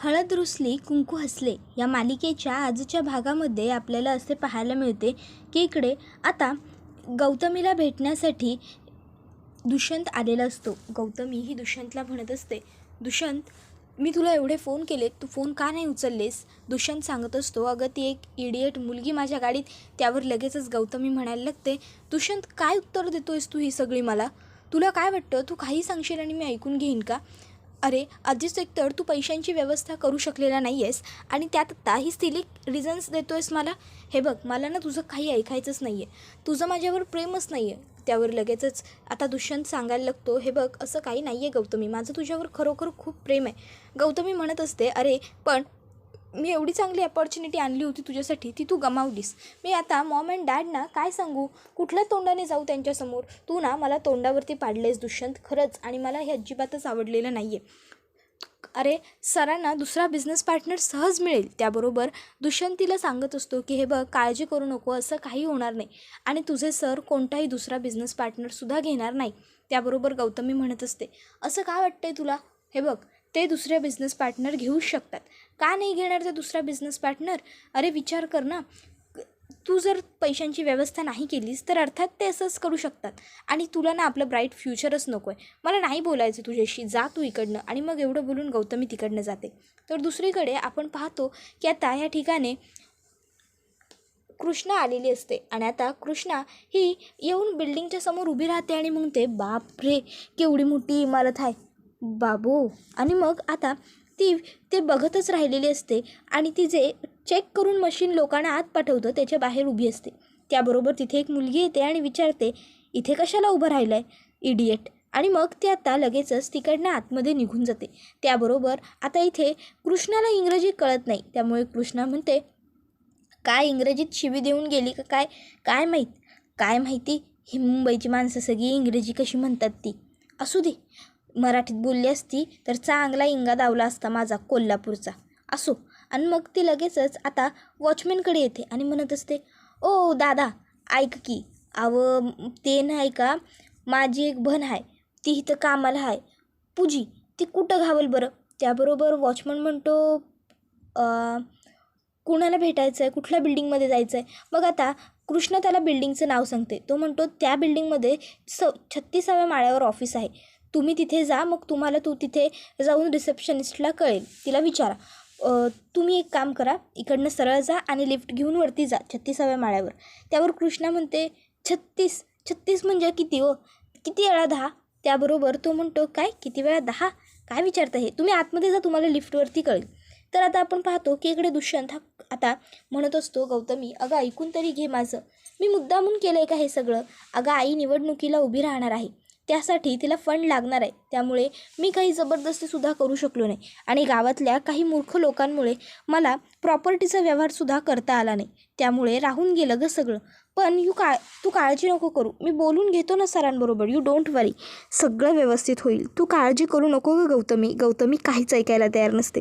हळद रुसली कुंकू हसले या मालिकेच्या आजच्या भागामध्ये आपल्याला असे पाहायला मिळते की इकडे आता गौतमीला भेटण्यासाठी दुष्यंत आलेला असतो. गौतमी ही दुष्यंतला म्हणत असते. दुष्यंत मी तुला एवढे फोन केले तू फोन का नाही उचललेस? दुष्यंत सांगत असतो. अगं ती एक इडियट मुलगी माझ्या गाडीत त्यावर लगेचच गौतमी म्हणायला लागते दुष्यंत काय उत्तर देतोयस तू ही सगळी मला? तुला काय वाटतं? तू काही सांगशील आणि मी ऐकून घेईन का? अरे आधीच एकतर तू पैशांची व्यवस्था करू शकलेला नाही आहेस आणि त्यात आता ही रिझन्स देतो आहेस मला? हे बघ मला ना तुझं काही ऐकायचंच नाही आहे तुझं माझ्यावर प्रेमच नाही आहे त्यावर लगेचच आता दुष्यंत सांगायला लागतो हे बघ असं काही नाही आहे गौतमी. माझं तुझ्यावर खरोखर खूप प्रेम आहे. गौतमी म्हणत असते अरे पण मी एवढी चांगली अपॉर्च्युनिटी आणली होती तुझ्यासाठी ती तू गमावलीस. मी आता मॉम अँड डॅडना काय सांगू? कुठल्या तोंडाने जाऊ त्यांच्यासमोर तू ना मला तोंडावरती पाडलेस दुष्यंत खरंच. आणि मला हे अजिबातच आवडलेलं नाही आहे अरे सरांना दुसरा बिझनेस पार्टनर सहज मिळेल. त्याबरोबर दुष्यंत तिला सांगत असतो की हे बघ काळजी करू नको असं काही होणार नाही. आणि तुझे सर कोणताही दुसरा बिझनेस पार्टनरसुद्धा घेणार नाही. त्याबरोबर गौतमी म्हणत असते असं का वाटतंय तुला? हे बघ ते दुसरे बिझनेस पार्टनर घेऊच शकतात. का नाही घेणार ते दुसरा बिझनेस पार्टनर अरे विचार कर ना. तू जर पैशांची व्यवस्था नाही केलीस तर अर्थात ते असंच करू शकतात. आणि तुला ना आपलं ब्राईट फ्युचरच नको आहे मला नाही बोलायचं तुझ्याशी. जा तू इकडनं. आणि मग एवढं बोलून गौतमी तिकडनं जाते. तर दुसरीकडे आपण पाहतो की आता ह्या ठिकाणी कृष्णा आलेली असते. आणि आता कृष्णा ही येऊन बिल्डिंगच्या समोर उभी राहते आणि म्हणते बाप रे केवढी मोठी इमारत आहे. बाबू. आणि मग आता ती ते बघतच राहिलेली असते आणि ती जे चेक करून मशीन लोकांना आत पाठवतं त्याच्या बाहेर उभी असते. त्याबरोबर तिथे एक मुलगी येते आणि विचारते इथे कशाला उभं राहिलं आहे इडियट आणि मग ती आता लगेचच तिकडनं आतमध्ये निघून जाते. त्याबरोबर आता इथे कृष्णाला इंग्रजी कळत नाही. त्यामुळे कृष्णा म्हणते काय इंग्रजीत शिवी देऊन गेली का काय? काय माहीत? काय माहिती? ही मुंबईची माणसं सगळी इंग्रजी कशी म्हणतात ती? असू दे. मराठीत बोलली असती तर चांगला इंगा दावला असता माझा कोल्हापूरचा. असो. आणि मग ती लगेचच आता वॉचमॅनकडे येते आणि म्हणत असते ओ दादा ऐक की अव ते नाही का माझी एक बहन आहे ती इथं कामाला आहे. पूजी ती कुठं घावल बरं? त्याबरोबर वॉचमन म्हणतो कुणाला भेटायचं आहे कुठल्या बिल्डिंगमध्ये जायचं आहे मग आता कृष्ण त्याला बिल्डिंगचं नाव सांगते. तो म्हणतो त्या बिल्डिंगमध्ये स छत्तीसाव्या माळ्यावर ऑफिस आहे. तुम्ही तिथे जा मग तुम्हाला तू तिथे जाऊन रिसेप्शनिस्टला कळेल. तिला विचारा. तुम्ही एक काम करा इकडनं सरळ जा आणि लिफ्ट घेऊन वरती जा छत्तीसाव्या माळ्यावर. त्यावर कृष्णा म्हणते छत्तीस छत्तीस म्हणजे किती हो? किती वेळा दहा? त्याबरोबर तो म्हणतो काय? किती वेळा दहा? काय विचारता हे? तुम्ही आतमध्ये जा तुम्हाला लिफ्टवरती कळेल. तर आता आपण पाहतो की इकडे दुष्यंत हा आता म्हणत असतो गौतमी अगं ऐकून तरी घे माझं. मी मुद्दामून केलं आहे का हे सगळं? अगं आई निवडणुकीला उभी राहणार आहे. त्यासाठी तिला फंड लागणार आहे. त्यामुळे मी काही जबरदस्तीसुद्धा करू शकलो नाही. आणि गावातल्या काही मूर्ख लोकांमुळे मला प्रॉपर्टीचा व्यवहारसुद्धा करता आला नाही. त्यामुळे राहून गेलं गं सगळं. पण यू का तू काळजी नको करू. मी बोलून घेतो ना सरांबरोबर. यू डोंट वरी सगळं व्यवस्थित होईल. तू काळजी करू नको गं गौतमी. गौतमी काहीच ऐकायला तयार नसते.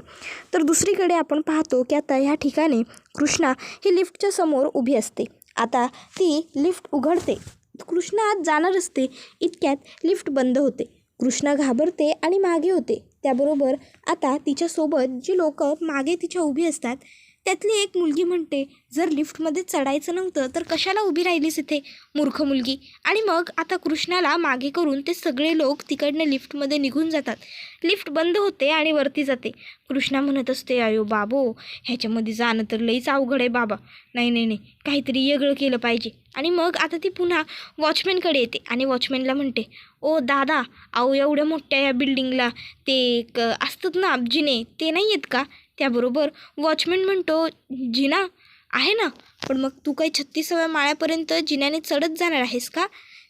तर दुसरीकडे आपण पाहतो की आता ह्या ठिकाणी कृष्णा ही लिफ्टच्या समोर उभी असते. आता ती लिफ्ट उघडते. कृष्णा आत जाणार असते इतक्यात लिफ्ट बंद होते. कृष्णा घाबरते आणि मागे होते. त्याबरोबर आता तिच्यासोबत जी लोक मागे तिच्या उभी असतात त्यातली एक मुलगी म्हणते जर लिफ्टमध्ये चढायचं नव्हतं तर कशाला उभी राहिलीस इथे? मूर्ख मुलगी. आणि मग आता कृष्णाला मागे करून ते सगळे लोक तिकडनं लिफ्टमध्ये निघून जातात. लिफ्ट बंद होते आणि वरती जाते. कृष्णा म्हणत असते अयो बाबो ह्याच्यामध्ये जाणं तर लईच अवघड आहे बाबा. नाही नाही नाही काहीतरी वेगळं केलं पाहिजे. आणि मग आता ती पुन्हा वॉचमॅनकडे येते आणि वॉचमॅनला म्हणते ओ दादा अहो एवढ्या मोठ्या या बिल्डिंगला ते एक असतात ना जिने ते नाही आहेत का? त्याबरोबर वॉचमॅन म्हणतो जिना आहे ना? पण मग तू काही छत्तीसाव्या माळ्यापर्यंत जिन्याने चढत जाणार आहेस का?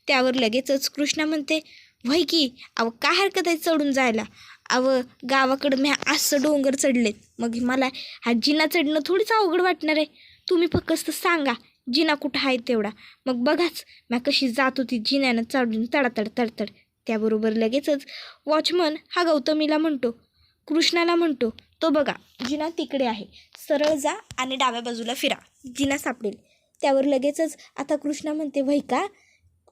त्यावर लगेचच कृष्णा म्हणते व्हय की अव काय हरकत आहे चढून जायला? अव गावाकडं मी असं डोंगर चढलेत. मग मला हा जिना चढणं थोडीच अवघड वाटणार आहे. तुम्ही फक्त सांगा जिना कुठं आहे तेवढा? मग बघाच म्या कशी जात होती जिन्यानं चढून तडातड तडतड. त्याबरोबर लगेचच वॉचमन हा गौतमीला म्हणतो कृष्णाला म्हणतो तो बघा जिना तिकडे आहे. सरळ जा आणि डाव्या बाजूला फिरा. जिना सापडेल. त्यावर लगेचच आता कृष्णा म्हणते वैका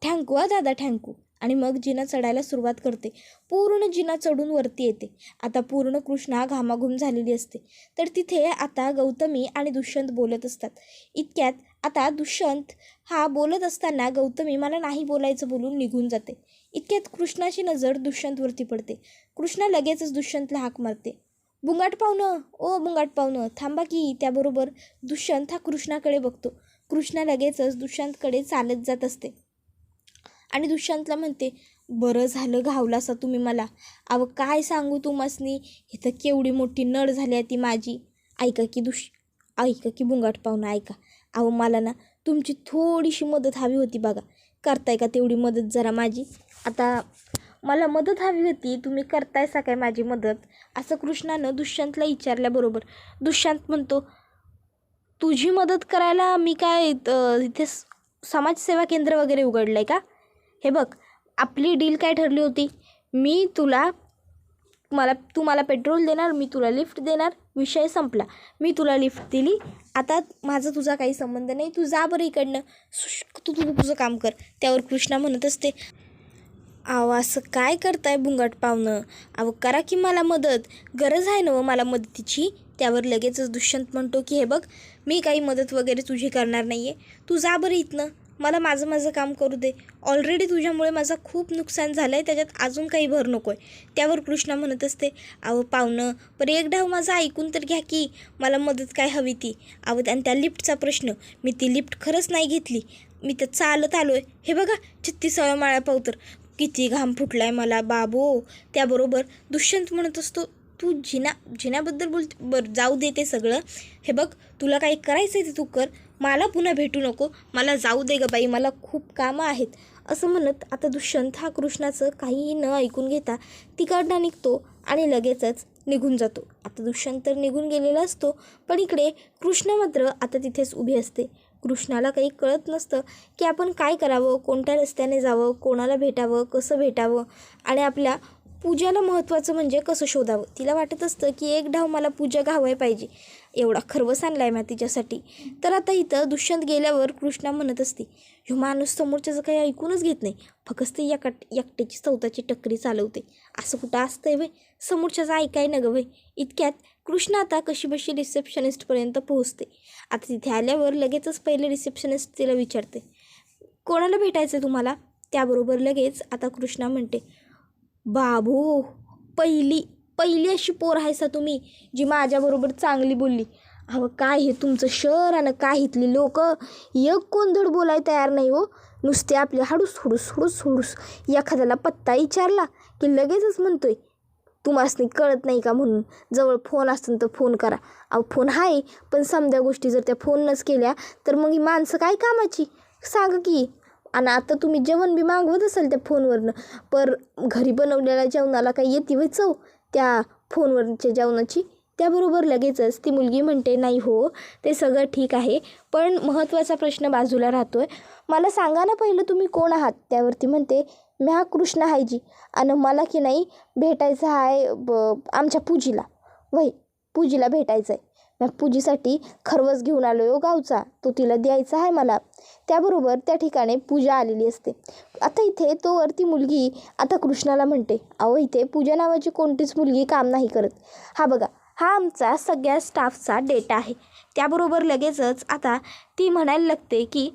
का? आ दादा ठँकू आणि मग जिना चढायला सुरुवात करते. पूर्ण जिना चढून वरती येते. आता पूर्ण कृष्णा घामाघूम झालेली असते. तर तिथे आता गौतमी आणि दुष्यंत बोलत असतात. इतक्यात आता दुष्यंत हा बोलत असताना गौतमी मला नाही बोलायचं बोलून निघून जाते. इतक्यात कृष्णाची नजर दुष्यंतवरती पडते. कृष्णा लगेचच दुष्यंतला हाक मारते. बुंगाट पाहुणं ओ बुंगाट पाहुणं थांबा की त्याबरोबर दुष्यंत हा कृष्णाकडे बघतो. कृष्णा लगेचच दुष्यंतकडे चालत जात असते. आणि दुष्यंतला म्हणते बरं झालं घावलासा तुम्ही मला. अव काय सांगू तुम्हासनी? इथं केवढी मोठी नड झाली आहे ती माझी. ऐका की दुष ऐका की बुंगाट पाहुणं ऐका. अहो मला ना तुमची थोडीशी मदत हवी होती बघा. करताय का तेवढी मदत जरा माझी? आता मला मदत हवी होती. तुम्ही करतायसा काय माझी मदत. असं कृष्णानं दुष्यंतला विचारल्याबरोबर दुष्यंत म्हणतो तुझी मदत करायला मी काय इथे स- समाजसेवा केंद्र वगैरे उघडलं आहे का? हे बघ आपली डील काय ठरली होती? मी तुला मला तू मला पेट्रोल देणार मी तुला लिफ्ट देणार विषय संपला. मी तुला लिफ्ट दिली. आता माझा तुझा काही संबंध नाही. तू जा बरं इकडनं. शुष्क तू तुझं तुझं काम कर. त्यावर कृष्णा म्हणत असते. अहो असं काय करताय बुंगाट पाहुणं अहो करा की मला मदत. गरज आहे ना व मला मदतीची? त्यावर लगेचच दुष्यंत म्हणतो की हे बघ मी काही मदत वगैरे तुझी करणार नाही आहे तू जा बरं इथनं. मला माझं माझं काम करू दे. ऑलरेडी तुझ्यामुळे माझं खूप नुकसान झालं आहे त्याच्यात अजून काही भर नको आहे त्यावर कृष्णा म्हणत असते अहो पाहुणं पर एक डाव माझं ऐकून तर घ्या की मला मदत काय हवी ती. अहो आणि त्या लिफ्टचा प्रश्न मी ती लिफ्ट खरंच नाही घेतली. मी तर चालत आलो आहे हे बघा छत्तीसाव्या माळ्या पावतर. किती घाम फुटलाय मला बाबो. त्याबरोबर दुष्यंत म्हणत असतो तू जिना जिनाबद्दल बोल बरं जाऊ दे ते सगळं. हे बघ तुला काही करायचं आहे ते तू कर. मला पुन्हा भेटू नको. मला जाऊ दे ग बाई मला खूप कामं आहेत. असं म्हणत आता दुष्यंत हा कृष्णाचं काहीही न ऐकून घेता तिकडनं निघतो आणि लगेचच निघून जातो. आता दुष्यंत तर निघून गेलेला असतो पण इकडे कृष्ण मात्र आता तिथेच उभी असते. कृष्णाला काही कळत नसतं की आपण काय करावं कोणत्या रस्त्याने जावं कोणाला भेटावं कसं भेटावं आणि आपल्या पूजाला महत्त्वाचं म्हणजे कसं शोधावं. तिला वाटत असतं की एक डाव मला पूजा घावाय पाहिजे. एवढा खरवस आणला आहे तिच्यासाठी. तर आता इथं दुष्यंत गेल्यावर कृष्णा म्हणत असते ह्यो माणूस समोरच्याचं काही ऐकूनच घेत नाही. फक्त या एकट्याची चौथाची टक्करी चालवते. असं कुठं असतंय वय समोरच्याचं ऐकाय न गं वय इतक्यात कृष्णा आता कशी बशी रिसेप्शनिस्टपर्यंत पोहोचते. आता तिथे आल्यावर लगेचच पहिले रिसेप्शनिस्ट तिला विचारते कोणाला भेटायचं तुम्हाला? त्याबरोबर लगेच आता कृष्णा म्हणते बाबू पहिली पहिली अशी पोर आहे सा तुम्ही जी माझ्याबरोबर चांगली बोलली. अहो काय हे तुमचं शहर आणि काय इथली लोक? एक कोण धड बोलाय तयार नाही हो. नुसते आपले हाडूस हुडूस हुडूस हुडूस एखाद्याला पत्ता विचारला की लगेचच म्हणतोय तुम्हासनी कळत नाही का म्हणून? जवळ फोन असतं तर फोन करा. अहो फोन आहे पण समद्या गोष्टी जर त्या फोननंच केल्या तर मग ही माणसं काय कामाची? सांगा की. आणि आता तुम्ही जेवण बी मागवत असाल त्या फोनवरनं पर घरी बनवलेल्या जेवणाला काही येते वय चव? त्या फोनवरच्या जेवणाची. त्याबरोबर लगेचच ती मुलगी म्हणते नाही हो ते सगळं ठीक आहे पण महत्त्वाचा प्रश्न बाजूला राहतो आहे मला सांगा ना पहिलं तुम्ही कोण आहात? त्यावरती म्हणते मी हा कृष्ण आहे जी आणि मला की नाही भेटायचं आहे ब आमच्या पूजीला. वही पूजीला भेटायचं आहे मग पूजेसाठी खरवस घेऊन आलो आहे गावचा. तो तिला द्यायचा आहे मला. त्याबरोबर त्या ठिकाणी पूजा आलेली असते. आता इथे तोवर ती मुलगी आता कृष्णाला म्हणते अहो इथे पूजा नावाची कोणतीच मुलगी काम नाही करत. हा बघा हा आमचा सगळ्या स्टाफचा डेटा आहे. त्याबरोबर लगेचच आता ती म्हणायला लागते की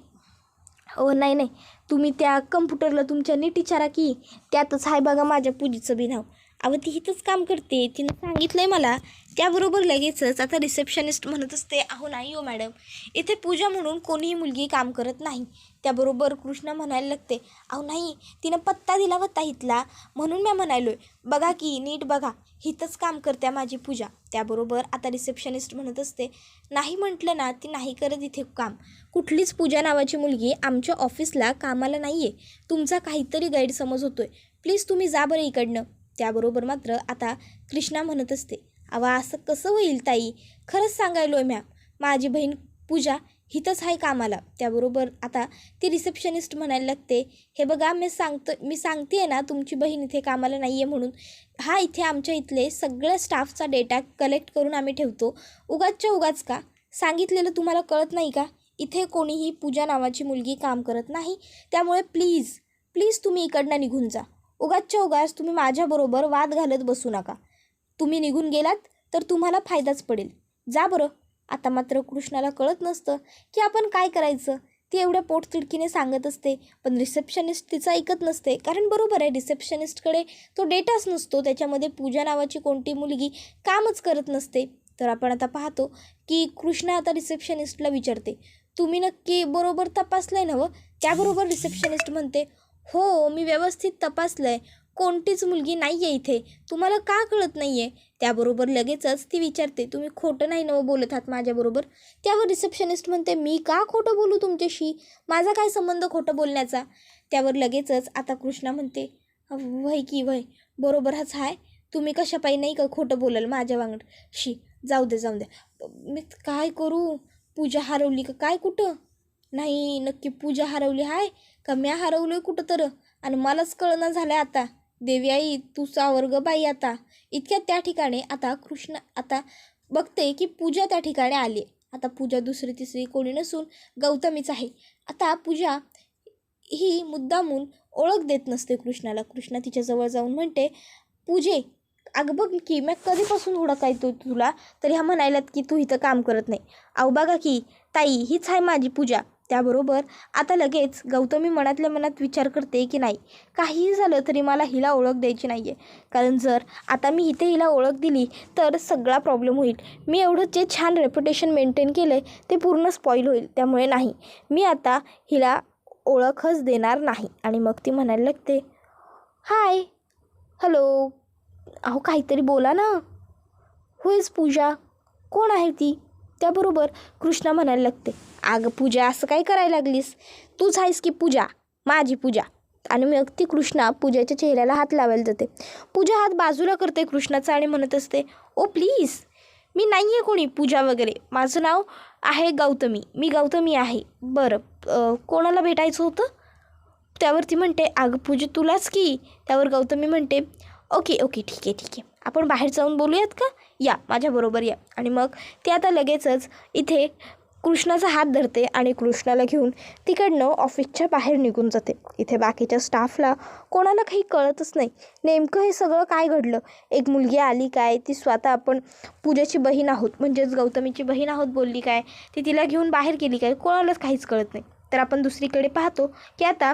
हो नाही नाही. तुम्ही त्या कम्प्युटरला तुमच्या नीट विचारा की त्यातच आहे बघा माझ्या पूजेचं बी नाव. अहो ती इथंच काम करते. तिनं सांगितलं आहे मला त्याबरोबर लगेचच आता रिसेप्शनिस्ट म्हणत असते अहो नाही हो मॅडम. इथे पूजा म्हणून कोणीही मुलगी काम करत नाही. त्याबरोबर कृष्ण म्हणायला लागते अहो नाही तिनं पत्ता दिला होता इथला म्हणून मी म्हणायलो आहे बघा की नीट बघा. हिथंच काम करते माझी पूजा. त्याबरोबर आता रिसेप्शनिस्ट म्हणत असते नाही म्हटलं ना ती नाही करत इथे काम. कुठलीच पूजा नावाची मुलगी आमच्या ऑफिसला कामाला नाही आहे तुमचा काहीतरी गैरसमज आहे प्लीज तुम्ही जा बरं इकडनं. त्याबरोबर मात्र आता कृष्णा म्हणत असते अवा असं कसं होईल ताई? खरंच सांगायलो आहे मॅम माझी बहीण पूजा हिथंच आहे कामाला. त्याबरोबर आता ती रिसेप्शनिस्ट म्हणायला लागते हे बघा मी सांगतो मी सांगते आहे ना तुमची बहीण इथे कामाला नाही आहे म्हणून. हा इथे आमच्या इथले सगळ्या स्टाफचा डेटा कलेक्ट करून आम्ही ठेवतो. उगाचच्या उगाच का? सांगितलेलं तुम्हाला कळत नाही का? इथे कोणीही पूजा नावाची मुलगी काम करत नाही. त्यामुळे प्लीज प्लीज तुम्ही इकडनं निघून जा. उगाचच्या उगाच तुम्ही माझ्याबरोबर वाद घालत बसू नका. तुम्ही निघून गेलात तर तुम्हाला फायदाच पडेल. जा बरं. आता मात्र कृष्णाला कळत नसतं की आपण काय करायचं? ती एवढ्या पोटतिडकीने सांगत असते पण रिसेप्शनिस्ट तिचं ऐकत नसते कारण बरोबर आहे रिसेप्शनिस्टकडे तो डेटाच नसतो त्याच्यामध्ये पूजा नावाची कोणती मुलगी कामच करत नसते. तर आपण आता पाहतो की कृष्णा आता रिसेप्शनिस्टला विचारते तुम्ही नक्की बरोबर तपासलं आहे ना त्याबरोबर रिसेप्शनिस्ट म्हणते हो मी व्यवस्थित तपासलं आहे कोणतीच मुलगी नाही आहे इथे. तुम्हाला का कळत नाही आहे त्याबरोबर लगेचच ती विचारते तुम्ही खोटं नाही नवं बोलत आहात माझ्याबरोबर. त्यावर रिसेप्शनिस्ट म्हणते मी का खोटं बोलू तुमच्याशी? माझा काय संबंध खोटं बोलण्याचा? त्यावर लगेचच आता कृष्णा म्हणते वय की वय? बरोबरच आहे तुम्ही कशापायी नाही का खोटं बोलाल माझ्या वांगड? शी जाऊ दे जाऊ द्या मी काय करू? पूजा हरवली का? काय कुठं? नाही नक्की पूजा हरवली हाय? का म्या हरवलोय कुठं तर आणि मलाच कळना झालं आता. देवी आई तू सावर्ग बाई आता. इतक्या त्या ठिकाणी आता कृष्ण आता बघते की पूजा त्या ठिकाणी आली. आता पूजा दुसरी तिसरी कोणी नसून गौतमीच आहे. आता पूजा ही मुद्दामून ओळख देत नसते कृष्णाला. कृष्णा तिच्याजवळ जाऊन म्हणते पूजे अगं बघ की मी कधीपासून हुडकायतो तुला? तरी ह्या म्हणायलात की तू इथं काम करत नाही. अहो बघा की ताई हीच आहे माझी पूजा. त्याबरोबर आता लगेच गौतमी मनातल्या मनात विचार करते की नाही काहीही झालं तरी मला हिला ओळख द्यायची नाही आहे कारण जर आता मी इथे हिला ओळख दिली तर सगळा प्रॉब्लेम होईल. मी एवढं जे छान रेप्युटेशन मेंटेन केलं आहे ते पूर्ण स्पॉईल होईल. त्यामुळे नाही मी आता हिला ओळखच देणार नाही. आणि मग ती म्हणायला लागते हाय हॅलो अहो काहीतरी बोला ना. होईच पूजा कोण आहे ती? त्याबरोबर कृष्णा म्हणायला लागते अगं पूजा असं काय करायला लागलीस? तूच आहेस की पूजा? माझी पूजा. आणि मग ती कृष्णा पूजाच्या चेहऱ्याला हात लावायला जाते. पूजा हात बाजूला करते कृष्णाचा आणि म्हणत असते ओ प्लीज मी नाही आहे कोणी पूजा वगैरे. माझं नाव आहे गौतमी. मी गौतमी आहे. बरं कोणाला भेटायचं होतं? त्यावर ती म्हणते अगं पूजा तुलाच की. त्यावर गौतमी म्हणते ओके ओके ठीक आहे ठीक आहे. आपण बाहेर जाऊन बोलूयात का? या माझ्याबरोबर या. आणि मग ते आता लगेचच इथे कृष्णाचा हात धरते आणि कृष्णाला घेऊन तिकडनं ऑफिसच्या बाहेर निघून जाते. इथे बाकीच्या स्टाफला कोणाला काही कळतच नाही. नेमकं हे सगळं काय घडलं? एक मुलगी आली काय? ती स्वतः आपण पूजाची बहीण आहोत. म्हणजेच गौतमीची बहीण आहोत बोलली काय? ती तिला घेऊन बाहेर गेली काय? कोणालाच काहीच कळत नाही. तर आपण दुसरीकडे पाहतो की आता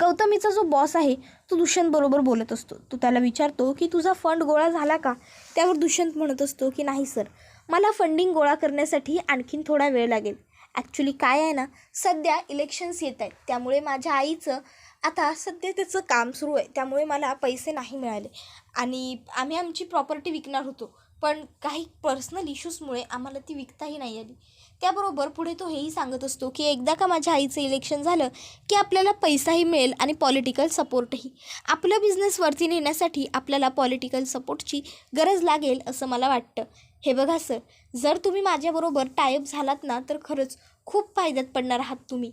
गौतमीचा जो बॉस आहे तो दुष्यंत बरोबर बोलत असतो. तो त्याला विचारतो की तुझा फंड गोळा झाला का? त्यावर दुष्यंत म्हणत असतो की नाही सर मला फंडिंग गोळा करण्यासाठी आणखीन थोडा वेळ लागेल. ॲक्च्युली काय आहे ना सध्या इलेक्शन्स येत आहेत. त्यामुळे माझ्या आईचं आता सध्या त्याचं काम सुरू आहे. त्यामुळे मला पैसे नाही मिळाले. आणि आम्ही आमची प्रॉपर्टी विकणार होतो. पण काही पर्सनल इश्यूजमुळे आम्हाला ती विकताही नाही आली. त्याबरोबर पुढे तो हेही सांगत असतो की एकदा का माझ्या आईचं इलेक्शन झालं की आपल्याला पैसाही मिळेल आणि पॉलिटिकल सपोर्टही आपलं बिझनेस वरती नेण्यासाठी आपल्याला पॉलिटिकल सपोर्टची गरज लागेल असं मला वाटतं. हे बघा सर जर तुम्ही माझ्याबरोबर टायअप झालात ना तर खरंच खूप फायद्यात पडणार आहात तुम्ही.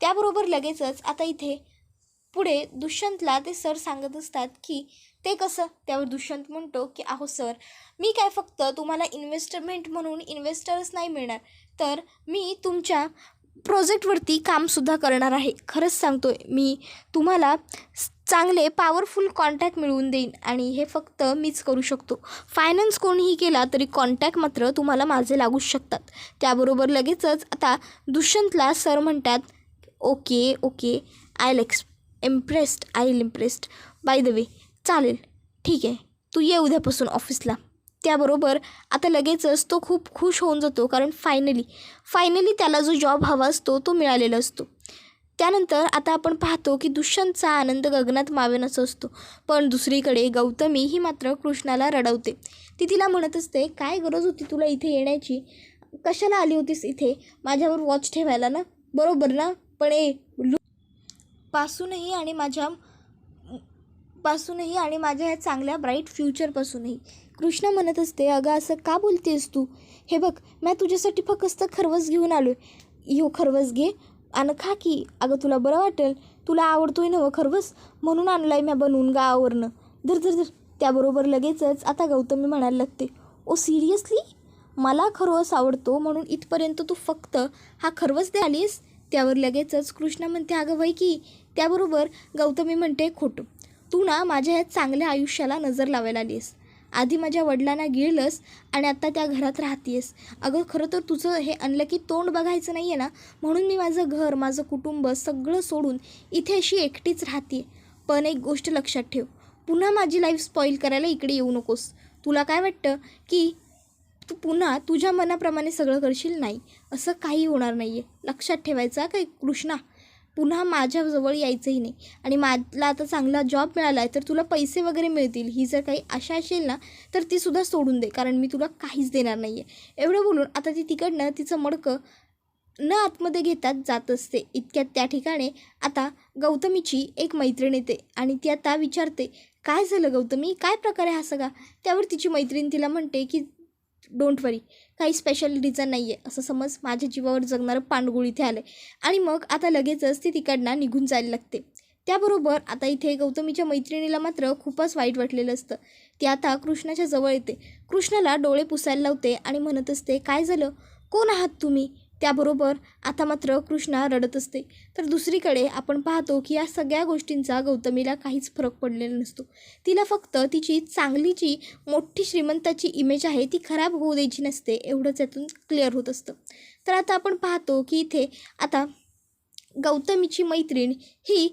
त्याबरोबर लगेचच आता इथे पुढे दुष्यंतला ते सर सांगत असतात की ते कसं? त्यावर दुष्यंत म्हणतो की अहो सर मी काय फक्त तुम्हाला इन्व्हेस्टमेंट म्हणून इन्व्हेस्टर्स नाही मिळणार. तर मी तुमच्या प्रोजेक्टवरती कामसुद्धा करणार आहे. खरंच सांगतो आहे मी तुम्हाला चांगले पॉवरफुल कॉन्टॅक्ट मिळवून देईन आणि हे फक्त मीच करू शकतो. फायनान्स कोणीही केला तरी कॉन्टॅक्ट मात्र तुम्हाला माझे लागूच शकतात. त्याबरोबर लगेचच आता दुष्यंतला सर म्हणतात okay okay I let's ex impressed I'll impressed by the way चालेल. ठीक आहे. तू ये उद्यापासून ऑफिसला त्याबरोबर आता लगेचच तो खूप खुश होऊन जातो कारण फायनली फायनली त्याला जो जॉब हवा असतो तो मिळालेला असतो. त्यानंतर आता आपण पाहतो की दुष्यंतचा आनंद गगनात मावेनाचा असतो. पण दुसरीकडे गौतमी ही मात्र कृष्णाला रडवते. ती तिला म्हणत असते काय गरज होती तुला इथे येण्याची? कशाला आली होतीस इथे? माझ्यावर वॉच ठेवायला ना? बरोबर ना? पण ए लू पासूनही आणि माझ्या पासूनही आणि माझ्या ह्या चांगल्या ब्राईट फ्युचरपासूनही कृष्णा म्हणत असते अगं असं का बोलतेस तू? हे बघ मी तुझ्यासाठी फक्त खरवस घेऊन आलो आहे यो खरवस घे. आणि खा की. अगं तुला बरं वाटेल? तुला आवडतोय आहे नवं खरवस? म्हणून आणलाय मी बनवून गावावरनं. धर धर धर. त्याबरोबर लगेचच आता गौतमी म्हणायला लागते ओ सिरियसली मला खरवस आवडतो म्हणून इथपर्यंत तू फक्त हा खरवस द्यालीस? त्यावर लगेचच कृष्णा म्हणते अगं वै की. त्याबरोबर गौतमी म्हणते खोटं. तू ना माझ्या ह्या चांगल्या आयुष्याला नजर लावायला आलीस. आधी माझ्या वडिलांना गिळलंस आणि आत्ता त्या घरात राहतेस. अगं खरं तर तुझं हे अनलकी तोंड बघायचं नाही आहे ना? म्हणून मी माझं घर माझं कुटुंब सगळं सोडून इथे अशी एकटीच राहते. पण एक गोष्ट लक्षात ठेव. पुन्हा माझी लाईफ स्पॉईल करायला इकडे येऊ नकोस. तुला काय वाटतं? की तू पुन्हा तुझ्या मनाप्रमाणे सगळं करशील? नाही. असं काही होणार नाही आहे लक्षात ठेवायचं काय कृष्णा पुन्हा माझ्याजवळ यायचंही नाही. आणि मला आता चांगला जॉब मिळाला आहे तर तुला पैसे वगैरे मिळतील. ही जर काही आशा असेल ना तर ती सुद्धा सोडून दे कारण मी तुला काहीच देणार नाही आहे एवढं बोलून आता ती तिकडनं तिचं मडकं न आतमध्ये घेतात जात असते. इतक्यात त्या ठिकाणी आता गौतमीची एक मैत्रीण येते आणि ती आता विचारते काय झालं गौतमी? काय प्रकारे हा सगळा? त्यावर तिची मैत्रीण तिला म्हणते की डोंट वरी काही स्पेशल रिझन नाही आहे असं समज माझ्या जीवावर जगणारं पांडगुळ इथे आलं आणि मग आता लगेचच ती तिकडनं निघून जायला लागते. त्याबरोबर आता इथे गौतमीच्या मैत्रिणीला मात्र खूपच वाईट वाटलेलं असतं. ती आता कृष्णाच्या जवळ येते. कृष्णाला डोळे पुसायला लावते आणि म्हणत असते काय झालं? कोण आहात तुम्ही? त्याबरोबर आता मात्र कृष्णा रडत असते. तर दुसरीकडे आपण पाहतो की या सगळ्या गोष्टींचा गौतमीला काहीच फरक पडलेला नसतो. तिला फक्त तिची चांगली जी मोठी श्रीमंताची इमेज आहे ती खराब होऊ द्यायची नसते एवढंच यातून क्लिअर होत असतं. तर आता आपण पाहतो की इथे आता गौतमीची मैत्रीण ही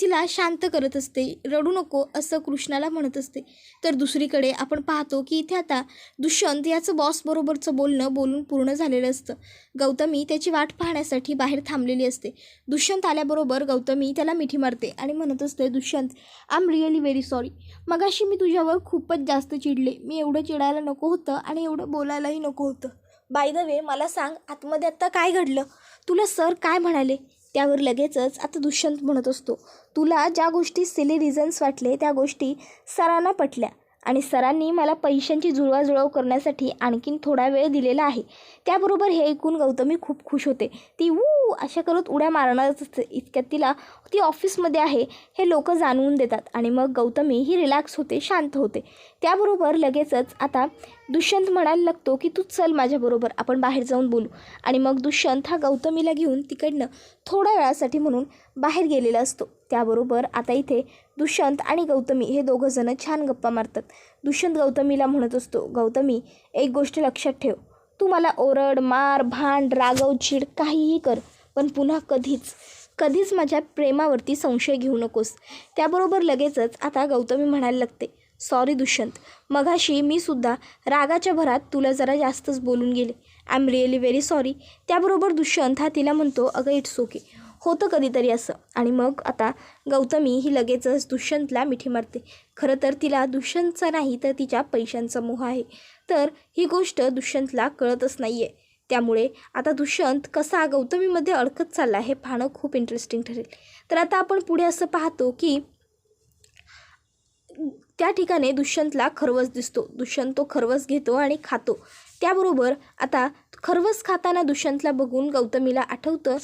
तिला शांत करत असते. रडू नको असं कृष्णाला म्हणत असते. तर दुसरीकडे आपण पाहतो की इथे आता दुष्यंत याचं बॉसबरोबरचं बोलणं बोलून पूर्ण झालेलं असतं. गौतमी त्याची वाट पाहण्यासाठी बाहेर थांबलेली असते. दुष्यंत आल्याबरोबर गौतमी त्याला मिठी मारते आणि म्हणत असते Dushyant I am really very sorry मगाशी मी तुझ्यावर खूपच जास्त चिडले. मी एवढं चिडायला नको होतं आणि एवढं बोलायलाही नको होतं. बाय द वे मला सांग आतमध्ये आत्ता काय घडलं? तुला सर काय म्हणाले? त्यावर लगेचच आता दुष्यंत म्हणत असतो. तुला ज्या गोष्टी सिली रिझन्स वाटले त्या गोष्टी सरांना पटल्या. आणि सरांनी मला पैशांची जुळवाजुळव करण्यासाठी आणखीन थोडा वेळ दिलेला आहे. त्याबरोबर हे ऐकून गौतमी खूप खुश होते. ती वू अशा करत उड्या मारणारच असते. इतक्यात तिला ती ऑफिसमध्ये आहे हे लोक जाणवून देतात. आणि मग गौतमी ही रिलॅक्स होते शांत होते. त्याबरोबर लगेचच आता दुष्यंत म्हणायला लागतो की तू चल माझ्याबरोबर आपण बाहेर जाऊन बोलू. आणि मग दुष्यंत हा गौतमीला घेऊन तिकडनं थोड्या वेळासाठी म्हणून बाहेर गेलेला असतो. त्याबरोबर आता इथे दुष्यंत आणि गौतमी हे दोघंजणं छान गप्पा मारतात. दुष्यंत गौतमीला म्हणत असतो गौतमी एक गोष्ट लक्षात ठेव. तू मला ओरड मार भांड रागव चिड काहीही कर पण पुन्हा कधीच कधीच माझ्या प्रेमावरती संशय घेऊ नकोस. त्याबरोबर लगेचच आता गौतमी म्हणायला लागते सॉरी दुष्यंत. मगाशी मी सुद्धा रागाच्या भरात तुला जरा जास्तच बोलून गेले. I am really very sorry त्याबरोबर दुष्यंत हा तिला म्हणतो अगं इट्स ओके होतं कधीतरी असं. आणि मग आता गौतमी ही लगेचच दुष्यंतला मिठी मारते. खरं तर तिला दुष्यंतचा नाही तर तिच्या पैशांचा मोह आहे. तर ही गोष्ट दुष्यंतला कळतच नाही आहे त्यामुळे आता दुष्यंत कसा गौतमीमध्ये अडकत चालला हे पाहणं खूप इंटरेस्टिंग ठरेल. तर आता आपण पुढे असं पाहतो की त्या ठिकाणी दुष्यंतला खरवस दिसतो. दुष्यंत तो खरवस घेतो आणि खातो. त्याबरोबर आता खरवस खाताना दुष्यंतला बघून गौतमीला आठवतं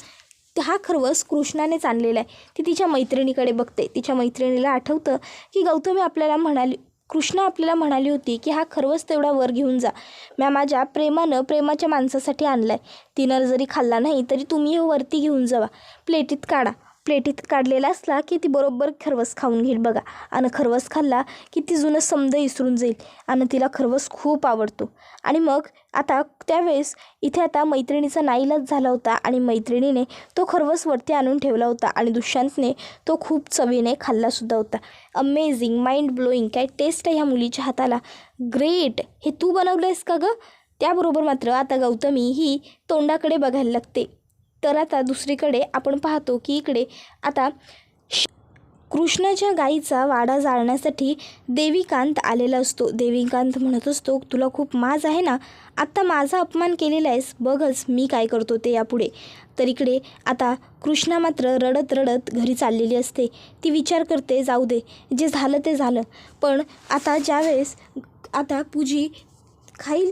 हा खरवस कृष्णानेच आणलेला आहे. ती तिच्या मैत्रिणीकडे बघते. तिच्या मैत्रिणीला आठवतं की गौतमी आपल्याला म्हणाली कृष्णा आपल्याला म्हणाली होती की हा खरवस तेवढा वर घेऊन जा. म्या माझ्या प्रेमानं प्रेमाच्या माणसासाठी आणला आहे तिनं जरी खाल्ला नाही तरी तुम्ही हे वरती घेऊन जावा. प्लेटीत काढा. प्लेटीत काढलेला असला की ती बरोबर खरवस खाऊन घेईल बघा. आणि खरवस खाल्ला की ती जुनं समद विसरून जाईल आणि तिला खरवस खूप आवडतो. आणि मग आता त्यावेळेस इथे आता मैत्रिणीचा नाईलाज झाला होता आणि मैत्रिणीने तो खरवस वरती आणून ठेवला होता आणि दुष्यंतने तो खूप चवीने खाल्लासुद्धा होता. अमेझिंग माइंड ब्लोईंग काय टेस्ट आहे ह्या मुलीच्या हाताला. ग्रेट हे तू बनवलं आहेस का गं? त्याबरोबर मात्र आता गौतमी ही तोंडाकडे बघायला लागते. तर आता दुसरीकडे आपण पाहतो की इकडे आता श- कृष्णाच्या गाईचा वाडा जाळण्यासाठी देवीकांत आलेला असतो. देवीकांत म्हणत असतो तुला खूप माज आहे ना? आत्ता माझा अपमान केलेला आहेस. बघच मी काय करतो ते यापुढे. तर इकडे आता कृष्णा मात्र रडत रडत घरी चाललेली असते. ती विचार करते जाऊ दे. जे झालं ते झालं. पण आता ज्यावेळेस आता पूजी खाईल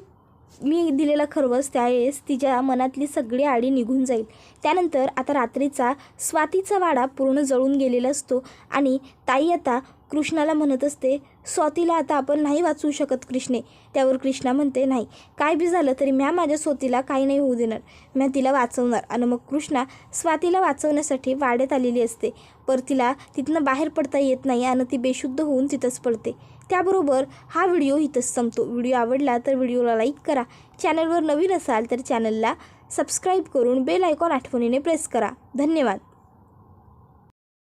मी दिलेला खरवस त्यावेळेस तिच्या मनातली सगळी आडी निघून जाईल. त्यानंतर आता रात्रीचा स्वातीचा वाडा पूर्ण जळून गेलेला असतो आणि ताई आता कृष्णाला म्हणत असते स्वातीला आता आपण नाही वाचवू शकत कृष्णे. त्यावर कृष्णा म्हणते नाही काय बी झालं तरी म्या माझ्या स्वातीला काही नाही होऊ देणार. म्या तिला वाचवणार. आणि मग कृष्णा स्वातीला वाचवण्यासाठी वाड्यात आलेली असते. पर तिला तिथनं बाहेर पडता येत नाही आणि ती बेशुद्ध होऊन तिथंच पडते. त्याबरोबर हा व्हिडिओ इथंच संपतो. व्हिडिओ आवडला तर व्हिडिओला लाईक करा. चॅनलवर नवीन असाल तर चॅनलला सबस्क्राईब करून बेल आयकॉन आठवणीने प्रेस करा. धन्यवाद.